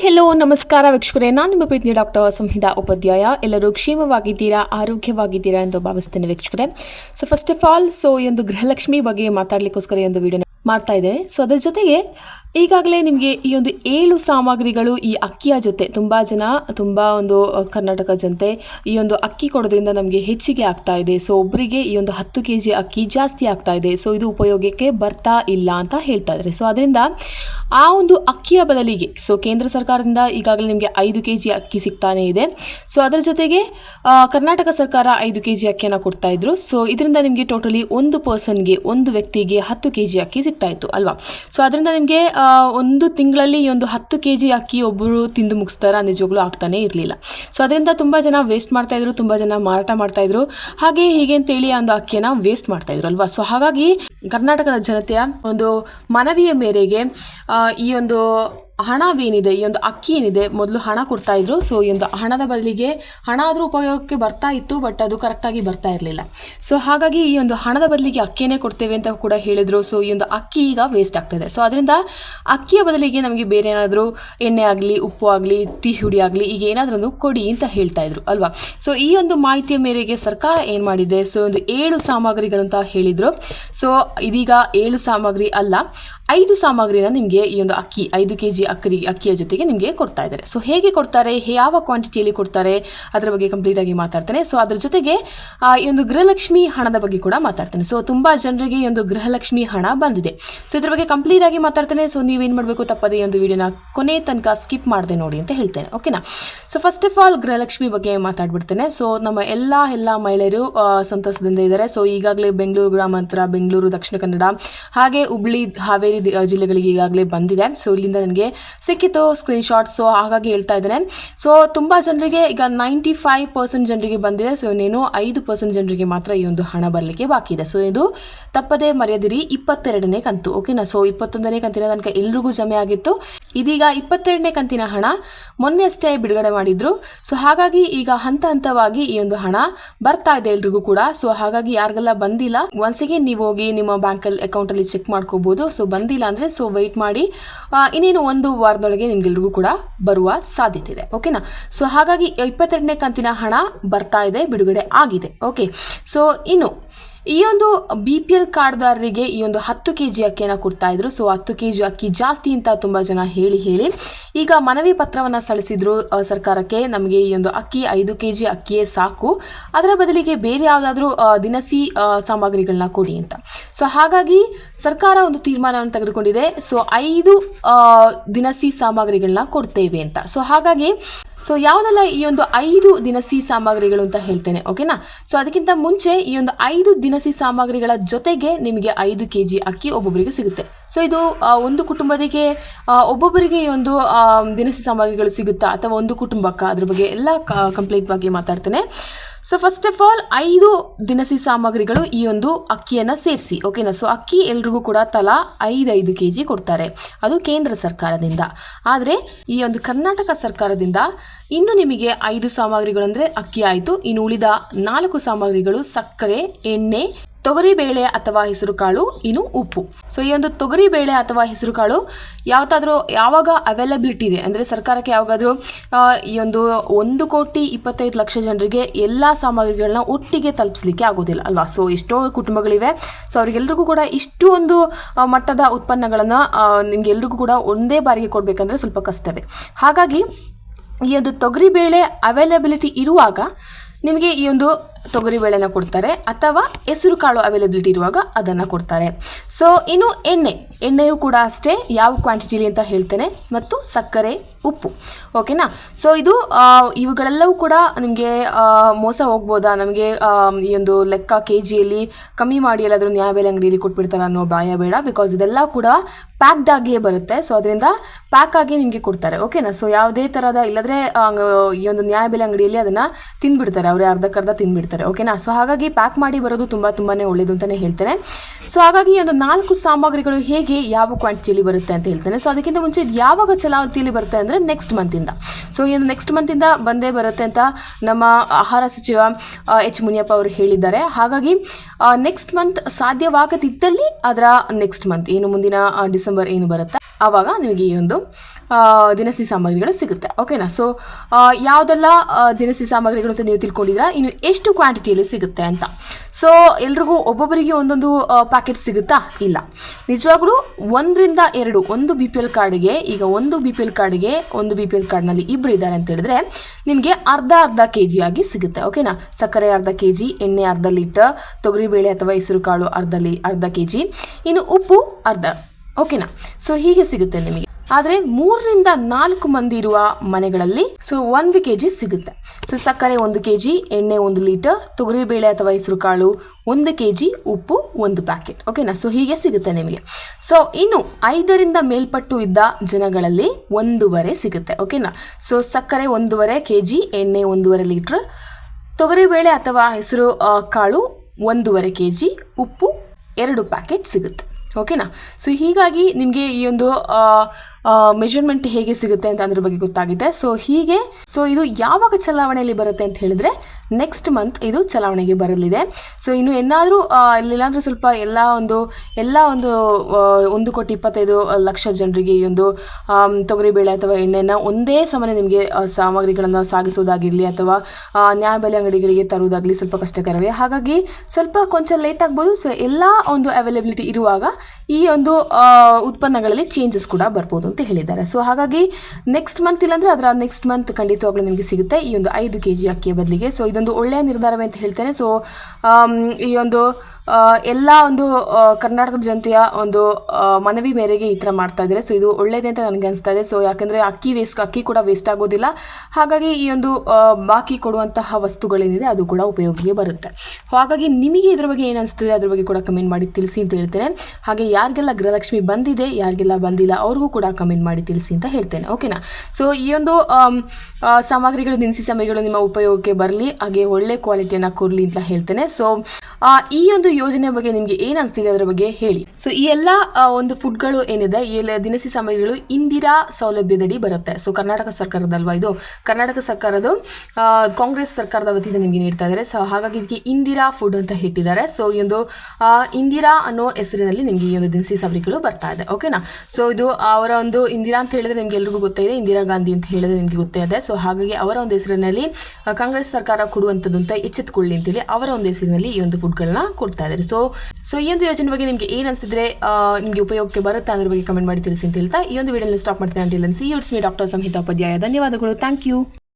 Hello ನಮಸ್ಕಾರ ವೀಕ್ಷಕರೇ. ನಾನು ನಿಮ್ಮ ಪ್ರೀತಿಯ ಡಾಕ್ಟರ್ ಸಂಹಿತಾ ಉಪಾಧ್ಯಾಯ. ಎಲ್ಲರೂ ಕ್ಷೇಮವಾಗಿದ್ದೀರಾ, ಆರೋಗ್ಯವಾಗಿದ್ದೀರಾ ಎಂದು ಭಾವಿಸ್ತೇನೆ ವೀಕ್ಷಕರೇ. So first of all so ಈ ಒಂದು ಗೃಹಲಕ್ಷ್ಮಿ ಬಗ್ಗೆ ಮಾತಾಡಲಿಕ್ಕೋಸ್ಕರ ಈ ಒಂದು ವಿಡಿಯೋ ಮಾಡ್ತಾ ಇದ್ದೇನೆ ಸೊ ಅದರ ಜೊತೆಗೆ ಈಗಾಗಲೇ ನಿಮಗೆ ಈ ಒಂದು ಏಳು ಸಾಮಗ್ರಿಗಳು ಈ ಅಕ್ಕಿಯ ಜೊತೆ ತುಂಬ ಜನ, ತುಂಬ ಒಂದು ಕರ್ನಾಟಕ ಜನತೆ ಈ ಒಂದು ಅಕ್ಕಿ ಕೊಡೋದ್ರಿಂದ ನಮಗೆ ಹೆಚ್ಚಿಗೆ ಆಗ್ತಾ ಇದೆ. ಸೊ ಒಬ್ಬರಿಗೆ ಈ ಒಂದು ಹತ್ತು ಕೆ ಜಿ ಅಕ್ಕಿ ಜಾಸ್ತಿ ಆಗ್ತಾ ಇದೆ. ಸೊ ಇದು ಉಪಯೋಗಕ್ಕೆ ಬರ್ತಾ ಇಲ್ಲ ಅಂತ ಹೇಳ್ತಾ ಇದ್ದಾರೆ. ಸೊ ಅದರಿಂದ ಆ ಒಂದು ಅಕ್ಕಿಯ ಬದಲಿಗೆ ಸೊ ಕೇಂದ್ರ ಸರ್ಕಾರದಿಂದ ಈಗಾಗಲೇ ನಿಮಗೆ ಐದು ಕೆ ಜಿ ಅಕ್ಕಿ ಸಿಗ್ತಾನೆ ಇದೆ. ಸೊ ಅದರ ಜೊತೆಗೆ ಕರ್ನಾಟಕ ಸರ್ಕಾರ ಐದು ಕೆ ಜಿ ಅಕ್ಕಿಯನ್ನು ಕೊಡ್ತಾ ಇದ್ರು. ಸೊ ಇದರಿಂದ ನಿಮಗೆ ಟೋಟಲಿ ಒಂದು ಪರ್ಸನ್ಗೆ ಒಂದು ವ್ಯಕ್ತಿಗೆ ಹತ್ತು ಕೆ ಜಿ ಅಕ್ಕಿ ಇತ್ತು ಅಲ್ವಾ? ಸೊ ಅದರಿಂದ ನಿಮಗೆ ಒಂದು ತಿಂಗಳಲ್ಲಿ ಒಂದು ಹತ್ತು ಕೆ ಜಿ ಅಕ್ಕಿ ಒಬ್ಬರು ತಿಂದು ಮುಗಿಸ್ತಾರ ನಿಜವಾಗ್ಲೂ ಆಗ್ತಾನೆ ಇರಲಿಲ್ಲ. ಸೊ ಅದರಿಂದ ತುಂಬ ಜನ ವೇಸ್ಟ್ ಮಾಡ್ತಾ ಇದ್ರು, ತುಂಬ ಜನ ಮಾರಾಟ ಮಾಡ್ತಾ ಇದ್ರು. ಹಾಗೆ ಹೀಗೆ ಅಂತೇಳಿ ಆ ಒಂದು ಅಕ್ಕಿಯನ್ನು ವೇಸ್ಟ್ ಮಾಡ್ತಾ ಇದ್ರು, ಅಲ್ವಾ? ಸೊ ಹಾಗಾಗಿ ಕರ್ನಾಟಕದ ಜನತೆಯ ಒಂದು ಮನವಿಯ ಮೇರೆಗೆ ಈ ಒಂದು ಹಣವೇನಿದೆ, ಈ ಒಂದು ಅಕ್ಕಿ ಏನಿದೆ, ಮೊದಲು ಹಣ ಕೊಡ್ತಾ ಇದ್ರು. ಸೊ ಈ ಒಂದು ಹಣದ ಬದಲಿಗೆ ಹಣ ಆದರೂ ಉಪಯೋಗಕ್ಕೆ ಬರ್ತಾ ಇತ್ತು ಬಟ್ ಅದು ಕರೆಕ್ಟಾಗಿ ಬರ್ತಾ ಇರಲಿಲ್ಲ. ಸೊ ಹಾಗಾಗಿ ಈ ಒಂದು ಹಣದ ಬದಲಿಗೆ ಅಕ್ಕಿಯೇ ಕೊಡ್ತೇವೆ ಅಂತ ಕೂಡ ಹೇಳಿದ್ರು. ಸೊ ಈ ಒಂದು ಅಕ್ಕಿ ಈಗ ವೇಸ್ಟ್ ಆಗ್ತದೆ ಸೊ ಅದರಿಂದ ಅಕ್ಕಿಯ ಬದಲಿಗೆ ನಮಗೆ ಬೇರೆ ಏನಾದರೂ ಎಣ್ಣೆ ಆಗಲಿ, ಉಪ್ಪು ಆಗಲಿ, ಟೀ ಹುಡಿ ಆಗಲಿ, ಈಗ ಏನಾದರೂ ಕೊಡಿ ಅಂತ ಹೇಳ್ತಾ ಇದ್ರು, ಅಲ್ವಾ? ಸೊ ಈ ಒಂದು ಮಾಹಿತಿಯ ಮೇರೆಗೆ ಸರ್ಕಾರ ಏನು ಮಾಡಿದೆ? ಸೊ ಒಂದು ಏಳು ಸಾಮಗ್ರಿಗಳು ಅಂತ ಹೇಳಿದ್ರು. ಸೊ ಇದೀಗ ಏಳು ಸಾಮಗ್ರಿ ಅಲ್ಲ, ಐದು ಸಾಮಗ್ರಿನ ನಿಮಗೆ ಈ ಒಂದು ಅಕ್ಕಿ, ಐದು ಕೆ ಜಿ ಅಕ್ಕಿ ಅಕ್ಕಿಯ ಜೊತೆಗೆ ನಿಮಗೆ ಕೊಡ್ತಾ ಇದ್ದಾರೆ. ಸೊ ಹೇಗೆ ಕೊಡ್ತಾರೆ ಯಾವ ಕ್ವಾಂಟಿಟಿಯಲ್ಲಿ ಕೊಡ್ತಾರೆ, ಅದರ ಬಗ್ಗೆ ಕಂಪ್ಲೀಟ್ ಆಗಿ ಮಾತಾಡ್ತೇನೆ. ಸೊ ಅದ್ರ ಜೊತೆಗೆ ಈ ಒಂದು ಗೃಹಲಕ್ಷ್ಮಿ ಹಣದ ಬಗ್ಗೆ ಕೂಡ ಮಾತಾಡ್ತೇನೆ. ಸೊ ತುಂಬ ಜನರಿಗೆ ಈ ಒಂದು ಗೃಹಲಕ್ಷ್ಮಿ ಹಣ ಬಂದಿದೆ. ಸೊ ಇದ್ರ ಬಗ್ಗೆ ಕಂಪ್ಲೀಟ್ ಆಗಿ ಮಾತಾಡ್ತೇನೆ. ಸೊ ನೀವೇನು ಮಾಡಬೇಕು ತಪ್ಪದೆ ಒಂದು ವಿಡಿಯೋನ ಕೊನೆ ತನಕ ಸ್ಕಿಪ್ ಮಾಡದೆ ನೋಡಿ ಅಂತ ಹೇಳ್ತೇನೆ. ಓಕೆನಾ so first of all Gruhalakshmi ಬಗ್ಗೆ ಮಾತಾಡ್ಬಿಡ್ತೇನೆ. ಸೊ ನಮ್ಮ ಎಲ್ಲ ಎಲ್ಲ ಮಹಿಳೆಯರು ಸಂತಸದಿಂದ ಇದ್ದಾರೆ. ಸೊ ಈಗಾಗಲೇ ಬೆಂಗಳೂರು ಗ್ರಾಮಾಂತರ, ಬೆಂಗಳೂರು ದಕ್ಷಿಣ ಕನ್ನಡ, ಹಾಗೆ ಹುಬ್ಳಿ, ಹಾವೇರಿ ಜಿಲ್ಲೆಗಳಿಗೆ ಈಗಾಗಲೇ ಬಂದಿದೆ. ಸೊ ಇಲ್ಲಿಂದ ನನಗೆ ಸಿಕ್ಕಿತ್ತು ಸ್ಕ್ರೀನ್ಶಾಟ್ ಸೊ ಹಾಗಾಗಿ ಹೇಳ್ತಾ ಇದ್ದೇನೆ. ಸೊ ತುಂಬ ಜನರಿಗೆ ಈಗ ನೈಂಟಿ ಫೈವ್ ಪರ್ಸೆಂಟ್ ಜನರಿಗೆ ಬಂದಿದೆ. ಸೊ ಇನ್ನೇನು ಐದು ಪರ್ಸೆಂಟ್ ಜನರಿಗೆ ಮಾತ್ರ ಈ ಒಂದು ಹಣ ಬರಲಿಕ್ಕೆ ಬಾಕಿ ಇದೆ. ಸೊ ಇದು ತಪ್ಪದೇ ಮರೆಯದಿರಿ. ಇಪ್ಪತ್ತೆರಡನೇ ಕಂತು ಓಕೆನಾ ಸೊ ಇಪ್ಪತ್ತೊಂದನೇ ಕಂತಿನ ತನಕ ಎಲ್ರಿಗೂ ಜಮೆ ಆಗಿತ್ತು. ಇದೀಗ ಇಪ್ಪತ್ತೆರಡನೇ ಕಂತಿನ ಹಣ ಮೊನ್ನೆ ಅಷ್ಟೇ ಬಿಡುಗಡೆ ಮಾಡಿದ್ರು. ಸೊ ಹಾಗಾಗಿ ಈಗ ಹಂತ ಹಂತವಾಗಿ ಈ ಒಂದು ಹಣ ಬರ್ತಾ ಇದೆ ಎಲ್ರಿಗೂ ಕೂಡ. ಸೊ ಹಾಗಾಗಿ ಯಾರಿಗೆಲ್ಲ ಬಂದಿಲ್ಲ ಒನ್ಸ್ ಅಗೇನ್ ನೀವು ಹೋಗಿ ನಿಮ್ಮ ಬ್ಯಾಂಕಲ್ಲಿ ಅಕೌಂಟಲ್ಲಿ ಚೆಕ್ ಮಾಡ್ಕೋಬಹುದು ಸೊ ಬಂದಿಲ್ಲ ಅಂದರೆ ಸೊ ವೆಯ್ಟ್ ಮಾಡಿ ಇನ್ನೇನು ಒಂದು ವಾರದೊಳಗೆ ನಿಮ್ಗೆಲ್ರಿಗೂ ಕೂಡ ಬರುವ ಸಾಧ್ಯತೆ ಇದೆ. ಓಕೆನಾ ಸೊ ಹಾಗಾಗಿ ಇಪ್ಪತ್ತೆರಡನೇ ಕಂತಿನ ಹಣ ಬರ್ತಾ ಇದೆ, ಬಿಡುಗಡೆ ಆಗಿದೆ. ಓಕೆ ಸೊ ಇನ್ನು ಈ ಒಂದು ಬಿ ಪಿ ಎಲ್ ಕಾರ್ಡ್ದಾರರಿಗೆ ಈ ಒಂದು ಹತ್ತು ಕೆ ಜಿ ಅಕ್ಕಿಯನ್ನು ಕೊಡ್ತಾ ಇದ್ರು. ಸೊ ಹತ್ತು ಕೆ ಜಿ ಅಕ್ಕಿ ಜಾಸ್ತಿ ಅಂತ ತುಂಬ ಜನ ಹೇಳಿ ಹೇಳಿ. ಈಗ ಮನವಿ ಪತ್ರವನ್ನು ಸಲ್ಲಿಸಿದ್ರು ಸರ್ಕಾರಕ್ಕೆ. ನಮಗೆ ಈ ಒಂದು ಅಕ್ಕಿ ಐದು ಕೆ ಜಿ ಅಕ್ಕಿಯೇ ಸಾಕು. ಅದರ ಬದಲಿಗೆ ಬೇರೆ ಯಾವುದಾದ್ರೂ ದಿನಸಿ ಸಾಮಗ್ರಿಗಳನ್ನ ಕೊಡಿ ಅಂತ. ಸೊ ಹಾಗಾಗಿ ಸರ್ಕಾರ ಒಂದು ತೀರ್ಮಾನವನ್ನು ತೆಗೆದುಕೊಂಡಿದೆ. ಸೊ ಐದು ದಿನಸಿ ಸಾಮಗ್ರಿಗಳನ್ನ ಕೊಡ್ತೇವೆ ಅಂತ. ಸೊ ಹಾಗಾಗಿ ಸೊ ಯಾವುದೆಲ್ಲ ಈ ಒಂದು ಐದು ದಿನಸಿ ಸಾಮಗ್ರಿಗಳು ಅಂತ ಹೇಳ್ತೇನೆ ಓಕೆನಾ ಸೊ ಅದಕ್ಕಿಂತ ಮುಂಚೆ ಈ ಒಂದು ಐದು ದಿನಸಿ ಸಾಮಗ್ರಿಗಳ ಜೊತೆಗೆ ನಿಮಗೆ ಐದು ಕೆ ಜಿ ಅಕ್ಕಿ ಒಬ್ಬೊಬ್ಬರಿಗೆ ಸಿಗುತ್ತೆ. ಸೊ ಇದು ಒಂದು ಕುಟುಂಬದಿಗೆ ಒಬ್ಬೊಬ್ಬರಿಗೆ ಈ ಒಂದು ದಿನಸಿ ಸಾಮಗ್ರಿಗಳು ಸಿಗುತ್ತಾ ಅಥವಾ ಒಂದು ಕುಟುಂಬಕ್ಕ? ಅದ್ರ ಬಗ್ಗೆ ಎಲ್ಲ ಕಂಪ್ಲೀಟ್ ಬಗ್ಗೆ ಮಾತಾಡ್ತೇನೆ. ಸೊ ಫಸ್ಟ್ ಆಫ್ ಆಲ್ ಐದು ದಿನಸಿ ಸಾಮಗ್ರಿಗಳು ಈ ಒಂದು ಅಕ್ಕಿಯನ್ನು ಸೇರಿಸಿ ಓಕೆನಾ ಸೊ ಅಕ್ಕಿ ಎಲ್ರಿಗೂ ಕೂಡ ತಲಾ ಐದೈದು ಕೆ ಜಿ ಕೊಡ್ತಾರೆ. ಅದು ಕೇಂದ್ರ ಸರ್ಕಾರದಿಂದ. ಆದರೆ, ಈ ಒಂದು ಕರ್ನಾಟಕ ಸರ್ಕಾರದಿಂದ ಇನ್ನು ನಿಮಗೆ ಐದು ಸಾಮಗ್ರಿಗಳು ಅಂದರೆ ಅಕ್ಕಿ ಆಯಿತು. ಇನ್ನು ಉಳಿದ ನಾಲ್ಕು ಸಾಮಗ್ರಿಗಳು ಸಕ್ಕರೆ, ಎಣ್ಣೆ ತೊಗರಿಬೇಳೆ ಅಥವಾ ಹೆಸರುಕಾಳು, ಇನ್ನು ಉಪ್ಪು. ಸೊ ಈ ಒಂದು ತೊಗರಿಬೇಳೆ ಅಥವಾ ಹೆಸರುಕಾಳು ಯಾವತ್ತಾದರೂ ಯಾವಾಗ ಅವೈಲಬಿಲಿಟಿ ಇದೆ, ಅಂದರೆ ಸರ್ಕಾರಕ್ಕೆ ಯಾವಾಗಾದರೂ ಈ ಒಂದು ಒಂದು ಕೋಟಿ ಇಪ್ಪತ್ತೈದು ಲಕ್ಷ ಜನರಿಗೆ ಎಲ್ಲ ಸಾಮಗ್ರಿಗಳನ್ನ ಒಟ್ಟಿಗೆ ತಲುಪಿಸ್ಲಿಕ್ಕೆ ಆಗೋದಿಲ್ಲ ಅಲ್ವಾ? ಸೊ ಎಷ್ಟೋ ಕುಟುಂಬಗಳಿವೆ. ಸೊ ಅವರಿಗೆಲ್ರಿಗೂ ಕೂಡ ಇಷ್ಟು ಒಂದು ಮಟ್ಟದ ಉತ್ಪನ್ನಗಳನ್ನು ನಿಮ್ಗೆ ಎಲ್ರಿಗೂ ಕೂಡ ಒಂದೇ ಬಾರಿಗೆ ಕೊಡಬೇಕಂದ್ರೆ ಸ್ವಲ್ಪ ಕಷ್ಟವೇ. ಹಾಗಾಗಿ, ಈ ಒಂದು ತೊಗರಿಬೇಳೆ ಅವೈಲಬಿಲಿಟಿ ಇರುವಾಗ ನಿಮಗೆ ಈ ಒಂದು ತೊಗರಿಬೇಳೆನ ಕೊಡ್ತಾರೆ ಅಥವಾ ಹೆಸರು ಕಾಳು ಅವೈಲಬಿಲಿಟಿ ಇರುವಾಗ ಅದನ್ನು ಕೊಡ್ತಾರೆ. ಸೊ ಇನ್ನು ಎಣ್ಣೆ. ಎಣ್ಣೆಯೂ ಕೂಡ ಅಷ್ಟೇ ಯಾವ ಕ್ವಾಂಟಿಟಿಲಿ ಅಂತ ಹೇಳ್ತೇನೆ. ಮತ್ತು ಸಕ್ಕರೆ, ಉಪ್ಪು. ಓಕೆನಾ ಸೊ ಇದು ಇವುಗಳೆಲ್ಲವೂ ಕೂಡ ನಿಮಗೆ ಮೋಸ ಹೋಗ್ಬೋದಾ? ನಮಗೆ ಈ ಒಂದು ಲೆಕ್ಕ ಕೆ ಜಿಯಲ್ಲಿ ಕಮ್ಮಿ ಮಾಡಿ ಎಲ್ಲಾದರೂ ನ್ಯಾಯಬೆಲೆ ಅಂಗಡಿಯಲ್ಲಿ ಕೊಟ್ಬಿಡ್ತಾರೆ ಅನ್ನೋ ಭಯ ಬೇಡ. ಬಿಕಾಸ್ ಇದೆಲ್ಲ ಕೂಡ ಪ್ಯಾಕ್ಡ್ ಆಗಿಯೇ ಬರುತ್ತೆ. ಸೊ ಅದರಿಂದ ಪ್ಯಾಕ್ ಆಗಿ ನಿಮಗೆ ಕೊಡ್ತಾರೆ. ಓಕೆನಾ ಸೊ ಯಾವುದೇ ಥರದ ಇಲ್ಲದ್ರೆ ಈ ಒಂದು ನ್ಯಾಯಬೆಲೆ ಅಂಗಡಿಯಲ್ಲಿ ಅದನ್ನು ತಿಂದ್ಬಿಡ್ತಾರೆ ಅವರೇ ಅರ್ಧಕ್ಕರ್ಧ ತಿಂದ್ಬಿಡ್ತಾರೆ ಓಕೆನಾ ಸೊ ಹಾಗಾಗಿ ಪ್ಯಾಕ್ ಮಾಡಿ ಬರೋದು ತುಂಬ ತುಂಬಾ ಒಳ್ಳೆಯದು ಅಂತಲೇ ಹೇಳ್ತೇನೆ. ಸೊ ಹಾಗಾಗಿ ಒಂದು ನಾಲ್ಕು ಸಾಮಗ್ರಿಗಳು ಹೇಗೆ ಯಾವ ಕ್ವಾಂಟಿಟಿಯಲ್ಲಿ ಬರುತ್ತೆ ಅಂತ ಹೇಳ್ತೇನೆ. ಸೊ ಅದಕ್ಕಿಂತ ಮುಂಚೆ ಇದು ಯಾವಾಗ ಚಲಾವತಿಯಲ್ಲಿ ಬರುತ್ತೆ ಅಂದರೆ ನೆಕ್ಸ್ಟ್ ಮಂತಿಂದ ಸೊ ಈ ಒಂದು ನೆಕ್ಸ್ಟ್ ಮಂತಿಂದ ಬಂದೇ ಬರುತ್ತೆ ಅಂತ ನಮ್ಮ ಆಹಾರ ಸಚಿವ ಎಚ್ ಮುನಿಯಪ್ಪ ಅವರು ಹೇಳಿದ್ದಾರೆ. ಹಾಗಾಗಿ ನೆಕ್ಸ್ಟ್ ಮಂತ್ ಸಾಧ್ಯವಾಗದಿದ್ದಲ್ಲಿ ಅದರ ನೆಕ್ಸ್ಟ್ ಮಂತ್ ಏನು ಮುಂದಿನ ಡಿಸೆಂಬರ್ ಏನು ಬರುತ್ತೆ? ಆವಾಗ ನಿಮಗೆ ಈ ಒಂದು ದಿನಸಿ ಸಾಮಗ್ರಿಗಳು ಸಿಗುತ್ತೆ. ಓಕೆನಾ ಸೊ ಯಾವುದೆಲ್ಲ ದಿನಸಿ ಸಾಮಗ್ರಿಗಳು ಅಂತ ನೀವು ತಿಳ್ಕೊಂಡಿದ್ದೀರಾ? ಇನ್ನು ಎಷ್ಟು ಕ್ವಾಂಟಿಟಿಯಲ್ಲಿ ಸಿಗುತ್ತೆ ಅಂತ? ಸೊ ಎಲ್ರಿಗೂ ಒಬ್ಬೊಬ್ಬರಿಗೆ ಒಂದೊಂದು ಪ್ಯಾಕೆಟ್ ಸಿಗುತ್ತಾ? ಇಲ್ಲ. ನಿಜವಾಗ್ಲೂ ಒಂದರಿಂದ ಎರಡು, ಒಂದು ಬಿ ಪಿ ಎಲ್ ಕಾರ್ಡ್ಗೆ ಈಗ ಒಂದು ಬಿ ಪಿ ಎಲ್ ಕಾರ್ಡ್ಗೆ ಒಂದು ಬಿ ಪಿ ಎಲ್ ಕಾರ್ಡ್ನಲ್ಲಿ ಇಬ್ಬರು ಇದ್ದಾರೆ ಅಂತ ಹೇಳಿದ್ರೆ ನಿಮಗೆ ಅರ್ಧ ಅರ್ಧ ಕೆ ಜಿ ಆಗಿ ಸಿಗುತ್ತೆ. ಓಕೆನಾ ಸಕ್ಕರೆ ಅರ್ಧ ಕೆ ಜಿ ಎಣ್ಣೆ ಅರ್ಧ ಲೀಟರ್ ತೊಗರಿಬೇಳೆ ಅಥವಾ ಹೆಸರು ಕಾಳು ಅರ್ಧ ಲೀ ಅರ್ಧ ಕೆ ಜಿ ಇನ್ನು ಉಪ್ಪು ಅರ್ಧ. ಓಕೆನಾ ಸೊ ಹೀಗೆ ಸಿಗುತ್ತೆ ನಿಮಗೆ. ಆದರೆ ಮೂರರಿಂದ ನಾಲ್ಕು ಮಂದಿ ಇರುವ ಮನೆಗಳಲ್ಲಿ ಸೊ ಒಂದು ಕೆ ಜಿ ಸಿಗುತ್ತೆ. ಸೊ ಸಕ್ಕರೆ ಒಂದು ಕೆ ಜಿ ಎಣ್ಣೆ ಒಂದು ಲೀಟರ್ ತೊಗರಿಬೇಳೆ ಅಥವಾ ಹೆಸರು ಕಾಳು ಒಂದು ಕೆ ಜಿ ಉಪ್ಪು ಒಂದು ಪ್ಯಾಕೆಟ್. ಓಕೆನಾ ಸೊ ಹೀಗೆ ಸಿಗುತ್ತೆ ನಿಮಗೆ. ಸೊ ಇನ್ನು ಐದರಿಂದ ಮೇಲ್ಪಟ್ಟು ಇದ್ದ ಜನಗಳಲ್ಲಿ ಒಂದೂವರೆ ಸಿಗುತ್ತೆ. ಓಕೆನಾ ಸೊ ಸಕ್ಕರೆ ಒಂದೂವರೆ ಕೆ ಜಿ ಎಣ್ಣೆ ಒಂದೂವರೆ ಲೀಟ್ರ್ ತೊಗರಿಬೇಳೆ ಅಥವಾ ಹೆಸರು ಕಾಳು ಒಂದೂವರೆ ಕೆ ಜಿ ಉಪ್ಪು ಎರಡು ಪ್ಯಾಕೆಟ್ ಸಿಗುತ್ತೆ. ಓಕೆನಾ ಸೊ ಹೀಗಾಗಿ ನಿಮಗೆ ಈ ಒಂದು ಮೆಜರ್ಮೆಂಟ್ ಹೇಗೆ ಸಿಗುತ್ತೆ ಅಂತ ಅದ್ರ ಬಗ್ಗೆ ಗೊತ್ತಾಗಿದೆ ಸೊ ಹೀಗೆ ಸೊ ಇದು ಯಾವಾಗ ಚಲಾವಣೆಯಲ್ಲಿ ಬರುತ್ತೆ ಅಂತ ಹೇಳಿದ್ರೆ ನೆಕ್ಸ್ಟ್ ಮಂತ್ ಇದು ಚಲಾವಣೆಗೆ ಬರಲಿದೆ. ಸೊ ಇನ್ನು ಏನಾದರೂ ಇಲ್ಲೆಲ್ಲಾದರೂ ಸ್ವಲ್ಪ ಎಲ್ಲ ಒಂದು ಎಲ್ಲ ಒಂದು ಒಂದು ಕೋಟಿ ಇಪ್ಪತ್ತೈದು ಲಕ್ಷ ಜನರಿಗೆ ಈ ಒಂದು ತೊಗರಿಬೇಳೆ ಅಥವಾ ಎಣ್ಣೆನ ಒಂದೇ ಸಮನೆ ನಿಮಗೆ ಸಾಮಗ್ರಿಗಳನ್ನು ಸಾಗಿಸೋದಾಗಿರಲಿ ಅಥವಾ ನ್ಯಾಯಬೆಲೆ ಅಂಗಡಿಗಳಿಗೆ ತರುವುದಾಗಲಿ ಸ್ವಲ್ಪ ಕಷ್ಟಕರವೇ. ಹಾಗಾಗಿ ಸ್ವಲ್ಪ ಕೊಂಚ ಲೇಟ್ ಆಗ್ಬೋದು. ಸೊ ಎಲ್ಲ ಒಂದು ಅವೈಲೇಬಿಲಿಟಿ ಇರುವಾಗ ಈ ಒಂದು ಉತ್ಪನ್ನಗಳಲ್ಲಿ ಚೇಂಜಸ್ ಕೂಡ ಬರ್ಬೋದು ಅಂತ ಹೇಳಿದ್ದಾರೆ. ಸೊ ಹಾಗಾಗಿ ನೆಕ್ಸ್ಟ್ ಮಂತ್ ಇಲ್ಲಾಂದರೆ ಅದರ ನೆಕ್ಸ್ಟ್ ಮಂತ್ ಖಂಡಿತವಾಗ್ಲೂ ನಿಮಗೆ ಸಿಗುತ್ತೆ ಈ ಒಂದು ಐದು ಕೆ ಜಿ ಅಕ್ಕಿಯ ಬದಲಿಗೆ. ಸೊ ಇದೊಂದು ಒಳ್ಳೆಯ ನಿರ್ಧಾರವೇ ಅಂತ ಹೇಳ್ತೇನೆ. ಸೊ ಈ ಒಂದು ಎಲ್ಲ ಒಂದು ಕರ್ನಾಟಕದ ಜನತೆಯ ಒಂದು ಮನವಿ ಮೇರೆಗೆ ಈ ಥರ ಮಾಡ್ತಾ ಇದ್ದಾರೆ. ಸೊ ಇದು ಒಳ್ಳೇದೇ ಅಂತ ನನಗೆ ಅನಿಸ್ತಾ ಇದೆ. ಸೊ ಯಾಕಂದರೆ ಅಕ್ಕಿ ವೇಸ್ಟ್ ಅಕ್ಕಿ ಕೂಡ ವೇಸ್ಟ್ ಆಗೋದಿಲ್ಲ. ಹಾಗಾಗಿ ಈ ಒಂದು ಬಾಕಿ ಕೊಡುವಂತಹ ವಸ್ತುಗಳೇನಿದೆ, ಅದು ಕೂಡ ಉಪಯೋಗಕ್ಕೆ ಬರುತ್ತೆ. ಹಾಗಾಗಿ ನಿಮಗೆ ಇದ್ರ ಬಗ್ಗೆ ಏನು ಅನಿಸ್ತಿದೆ, ಅದ್ರ ಬಗ್ಗೆ ಕೂಡ ಕಮೆಂಟ್ ಮಾಡಿ ತಿಳಿಸಿ ಅಂತ ಹೇಳ್ತೇನೆ. ಹಾಗೆ ಯಾರಿಗೆಲ್ಲ ಗೃಹಲಕ್ಷ್ಮಿ ಬಂದಿದೆ, ಯಾರಿಗೆಲ್ಲ ಬಂದಿಲ್ಲ, ಅವ್ರಿಗೂ ಕೂಡ ಕಮೆಂಟ್ ಮಾಡಿ ತಿಳಿಸಿ ಅಂತ ಹೇಳ್ತೇನೆ. ಓಕೆನಾ ಸೊ ಈ ಒಂದು ಸಾಮಗ್ರಿಗಳು, ದಿನಸಿ ಸಾಮಗ್ರಿಗಳು ನಿಮ್ಮ ಉಪಯೋಗಕ್ಕೆ ಬರಲಿ, ಹಾಗೆ ಒಳ್ಳೆ ಕ್ವಾಲಿಟಿಯನ್ನು ಕೊಡಲಿ ಅಂತ ಹೇಳ್ತೇನೆ. ಸೊ ಈ ಒಂದು ಯೋಜನೆ ಬಗ್ಗೆ ನಿಮಗೆ ಏನು ಅನಿಸ್ತಿದೆ ಅದರ ಬಗ್ಗೆ ಹೇಳಿ. ಸೊ ಈ ಎಲ್ಲ ಒಂದು ಫುಡ್ಗಳು ಏನಿದೆ, ಈ ದಿನಸಿ ಸಾಮಗ್ರಿಗಳು ಇಂದಿರಾ ಸೌಲಭ್ಯದಡಿ ಬರುತ್ತೆ. ಸೊ ಕರ್ನಾಟಕ ಸರ್ಕಾರದಲ್ವಾ ಇದು? ಕರ್ನಾಟಕ ಸರ್ಕಾರದ ಕಾಂಗ್ರೆಸ್ ಸರ್ಕಾರದ ವತಿಯಿಂದ ನಿಮಗೆ ನೀಡ್ತಾ ಇದ್ದಾರೆ ಸೊ ಹಾಗಾಗಿ ಇದಕ್ಕೆ ಇಂದಿರಾ ಫುಡ್ ಅಂತ ಇಟ್ಟಿದ್ದಾರೆ. ಸೊ ಈ ಒಂದು ಇಂದಿರಾ ಅನ್ನೋ ಹೆಸರಿನಲ್ಲಿ ನಿಮಗೆ ಈ ಒಂದು ದಿನಸಿ ಸಾಮಗ್ರಿಗಳು ಬರ್ತಾ ಇದೆ. ಓಕೆನಾ ಸೊ ಇದು ಅವರ ಒಂದು ಇಂದಿರಾ ಅಂತ ಹೇಳಿದ್ರೆ ನಿಮ್ಗೆ ಎಲ್ರಿಗೂ ಗೊತ್ತಾಯಿದೆ ಇಂದಿರಾ ಗಾಂಧಿ ಅಂತ ಹೇಳಿದ್ರೆ ನಿಮಗೆ ಗೊತ್ತೇ ಇದೆ. ಸೊ ಹಾಗಾಗಿ ಅವರ ಒಂದು ಹೆಸರಿನಲ್ಲಿ ಕಾಂಗ್ರೆಸ್ ಸರ್ಕಾರ ಕೊಡುವಂಥದ್ದು ಅಂತ ಎಚ್ಚೆತ್ತುಕೊಳ್ಳಿ ಅಂತೇಳಿ ಅವರ ಒಂದು ಹೆಸರಿನಲ್ಲಿ ಈ ಒಂದು ಫುಡ್ಗಳನ್ನ ಇದ್ದಾರೆ. ಸೊ ಸೊ ಈ ಒಂದು ಯೋಜನೆ ಬಗ್ಗೆ ನಿಮಗೆ ಏನು ಅನಿಸಿದ್ರೆ ನಿಮಗೆ ಉಪಯೋಗಕ್ಕೆ ಬರುತ್ತಾ ಅದ್ರ ಬಗ್ಗೆ ಕಮೆಂಟ್ ಮಾಡಿ ತಿಳಿಸಿ ಅಂತ ಹೇಳ್ತಾ, ಈ ಒಂದು ವಿಡಿಯೋನ ಸ್ಟಾಪ್ ಮಾಡ್ತೀನಿ ಅಂತ see you it's me doctor Samhita Upadhyay ಧನ್ಯವಾದಗಳು. Thank you